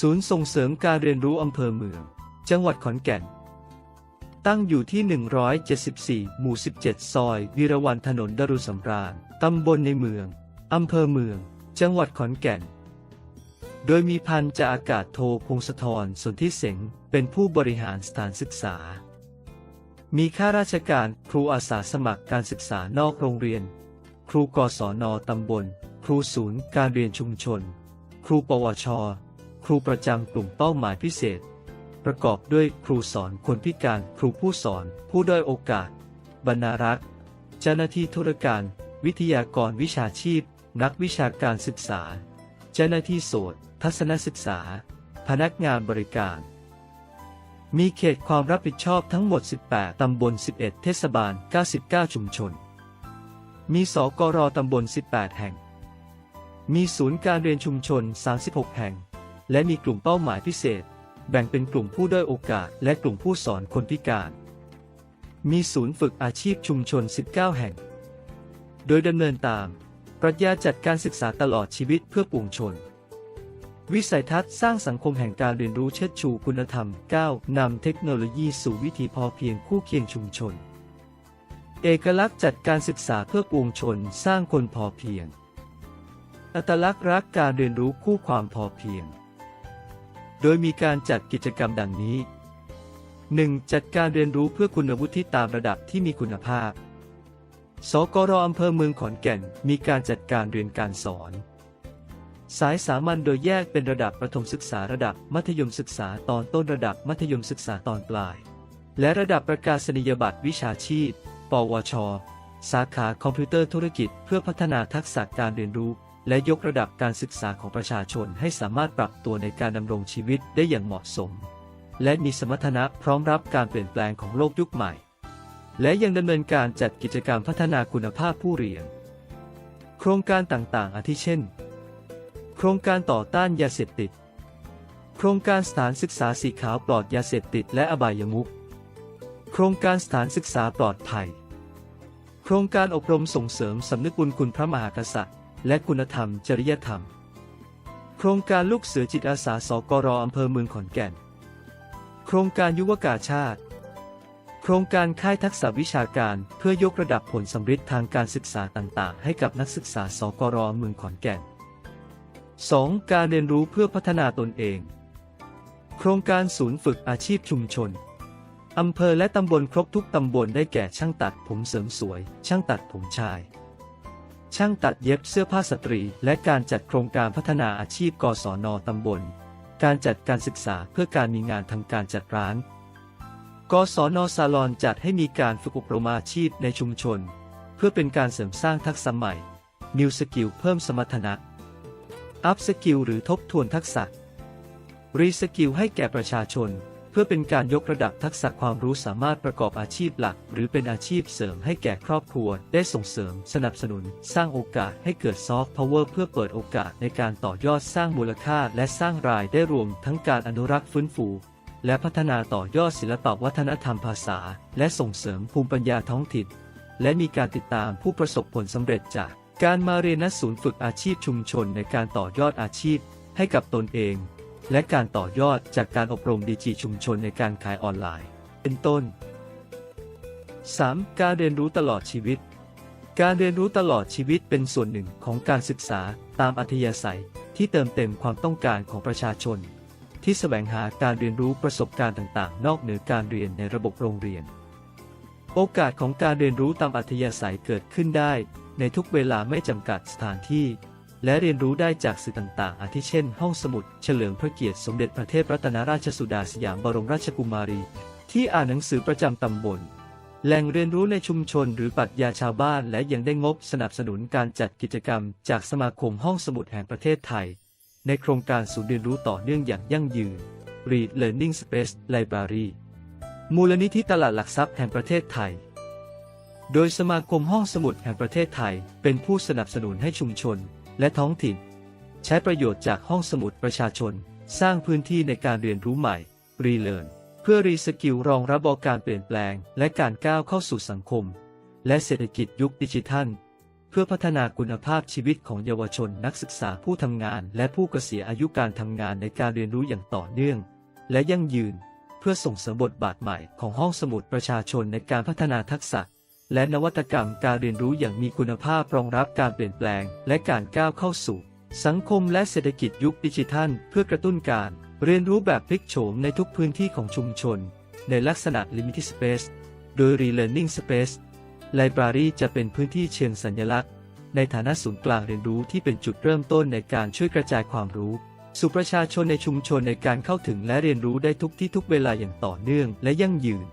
ศูนย์ส่งเสริมการเรียนรู้อำเภอเมือง จังหวัดขอนแก่น ตั้งอยู่ที่ 174 หมู่ 17 ซอย วีรวันถนนดรุสำราญตำบลในเมือง อำเภอเมือง จังหวัดขอนแก่น โดยมีพันจ่าอากาศโทพงศธรสนธิเสงเป็นผู้บริหารสถานศึกษา มีข้าราชการครูอาสาสมัครการศึกษานอกโรงเรียน ครูกศนตำบล ครูศูนย์การเรียนชุมชน ครูปวช ครูประจำกลุ่มเป้าหมายพิเศษ ประกอบด้วยครูสอนคนพิการครูผู้สอน ผู้ด้อยโอกาส บรรณารักษ์ เจ้าหน้าที่ธุรการ วิทยากรวิชาชีพ นักวิชาการศึกษา เจ้าหน้าที่โสตทัศนศึกษา พนักงานบริการ มีเขตความรับผิดชอบทั้งหมด 18 ตำบล 11 เทศบาล 99 ชุมชน มีสกรตำบล 18 แห่ง มีศูนย์การเรียนชุมชน 36 แห่ง และมีกลุ่มเป้าหมายพิเศษ แบ่งเป็นกลุ่มผู้ด้อยโอกาส และกลุ่มผู้สอนคนพิการ มีศูนย์ฝึกอาชีพชุมชน 19 แห่ง โดยดำเนินตาม ปรัชญาจัดการศึกษาตลอดชีวิตเพื่อปวงชน วิสัยทัศน์สร้างสังคมแห่งการเรียนรู้เชิดชูคุณธรรมก้าวนำเทคโนโลยีสู่วิถีพอเพียงคู่เคียงชุมชน เอกลักษณ์จัดการศึกษาเพื่อปวงชนสร้างคนพอเพียงอัตลักษณ์รักการเรียนรู้คู่ความพอเพียง โดยมีการจัดกิจกรรมดังนี้ 1. จัดการเรียนรู้เพื่อคุณวุฒิตามระดับที่มีคุณภาพ สกรอำเภอเมืองขอนแก่น มีการจัดการเรียนการสอน สายสามัญโดยแยกเป็นระดับประถมศึกษาระดับมัธยมศึกษาตอนต้นระดับมัธยมศึกษาตอนปลาย และระดับประกาศนียบัตรวิชาชีพ ปวช สาขาคอมพิวเตอร์ธุรกิจ เพื่อพัฒนาทักษะการเรียนรู้ และยกระดับการศึกษาของประชาชนให้สามารถปรับตัวในการดำรงชีวิตได้อย่างเหมาะสม และมีสมรรถนะพร้อมรับการเปลี่ยนแปลงของโลกยุคใหม่ และยังดำเนินการจัดกิจกรรมพัฒนาคุณภาพผู้เรียน โครงการต่างๆ อาทิเช่น โครงการต่อต้านยาเสพติด โครงการสถานศึกษาสีขาวปลอดยาเสพติดและอบายมุขโครงการสถานศึกษาปลอดภัย โครงการอบรมส่งเสริมสำนึกบุญคุณพระมหากษัตริย์ และคุณธรรมจริยธรรม โครงการลูกเสือจิตอาสาสกรอำเภอเมืองขอนแก่น โครงการยุวกาชาติ โครงการค่ายทักษะวิชาการเพื่อยกระดับผลสำฤทธิ์ทางการศึกษาต่างๆ ให้กับนักศึกษาสกรเมืองขอนแก่น 2. การเรียนรู้เพื่อพัฒนาตนเอง โครงการศูนย์ฝึกอาชีพชุมชน อำเภอและตำบลครบทุกตำบลได้แก่ช่างตัดผมเสริมสวย ช่างตัดผมชาย ช่างตัดเย็บเสื้อผ้าสตรี และการจัดโครงการพัฒนาอาชีพกศนตำบล การจัดการศึกษาเพื่อการมีงานทำการจัดร้าน กศนซาลอนจัดให้มีการฝึกอบรมอาชีพในชุมชน เพื่อเป็นการเสริมสร้างทักษะใหม่ New Skill เพิ่มสมรรถนะอัพสกิลหรือทบทวนทักษะรีสกิลให้แก่ประชาชน เพื่อเป็นการยกระดับทักษะความรู้สามารถประกอบอาชีพหลัก หรือเป็นอาชีพเสริมให้แก่ครอบครัว ได้ส่งเสริม สนับสนุน สร้างโอกาสให้เกิดซอฟต์พาวเวอร์เพื่อเปิดโอกาสในการต่อยอดสร้างมูลค่า และสร้างรายได้รวมทั้งการอนุรักษ์ฟื้นฟูและพัฒนาต่อยอดศิลปวัฒนธรรมภาษา และส่งเสริมภูมิปัญญาท้องถิ่น และมีการติดตามผู้ประสบผลสำเร็จจากการมาเรียนณศูนย์ฝึกอาชีพชุมชนในการต่อยอดอาชีพให้กับตนเอง และการต่อยอดจากการอบรมดีจีชุมชนในการขายออนไลน์ เป็นต้น 3. การเรียนรู้ตลอดชีวิต การเรียนรู้ตลอดชีวิตเป็นส่วนหนึ่งของการศึกษาตามอัธยาศัยที่เติมเต็มความต้องการของประชาชน ที่แสวงหาการเรียนรู้ประสบการณ์ต่างๆ นอกเหนือการเรียนในระบบโรงเรียน โอกาสของการเรียนรู้ตามอัธยาศัยเกิดขึ้นได้ ในทุกเวลาไม่จำกัดสถานที่ และเรียนรู้ได้จากสื่อต่างๆ อาทิเช่น ห้องสมุด เฉลิมพระเกียรติสมเด็จพระเทพรัตนราชสุดาสยามบรมราชกุมารี ที่อ่านหนังสือประจำตำบล แหล่งเรียนรู้ในชุมชนหรือปรัชญาชาวบ้าน และยังได้งบสนับสนุนการจัดกิจกรรม จากสมาคมห้องสมุดแห่งประเทศไทย ในโครงการศูนย์เรียนรู้ต่อเนื่องอย่างยั่งยืน Read Learning Space Library มูลนิธิตลาดหลักทรัพย์แห่งประเทศไทย โดยสมาคมห้องสมุดแห่งประเทศไทย เป็นผู้สนับสนุนให้ชุมชน และท้องถิ่น ใช้ประโยชน์จากห้องสมุดประชาชน สร้างพื้นที่ในการเรียนรู้ใหม่รีเลิร์นเพื่อรีสกิลรองรับการเปลี่ยนแปลง และการก้าวเข้าสู่สังคม และเศรษฐกิจยุคดิจิทัล เพื่อพัฒนาคุณภาพชีวิตของเยาวชนนักศึกษาผู้ทำงาน และผู้เกษียณอายุการทำงานในการเรียนรู้อย่างต่อเนื่อง และยั่งยืน เพื่อส่งเสริมบทบาทใหม่ของห้องสมุดประชาชนในการพัฒนาทักษะ และนวัตกรรมการเรียนรู้อย่างมีคุณภาพรองรับการเปลี่ยนแปลง และการก้าวเข้าสู่ สังคมและเศรษฐกิจยุคดิจิทัล เพื่อกระตุ้นการ เรียนรู้แบบพลิกโฉมในทุกพื้นที่ของชุมชน ในลักษณะ Limited Space โดย Relearning Space Library จะเป็นพื้นที่เชิงสัญลักษณ์ ในฐานะศูนย์กลางเรียนรู้ที่เป็นจุดเริ่มต้นในการช่วยกระจายความรู้สู่ประชาชนในชุมชนในการเข้าถึงและเรียนรู้ได้ทุกที่ทุกเวลาอย่างต่อเนื่องและยั่งยืน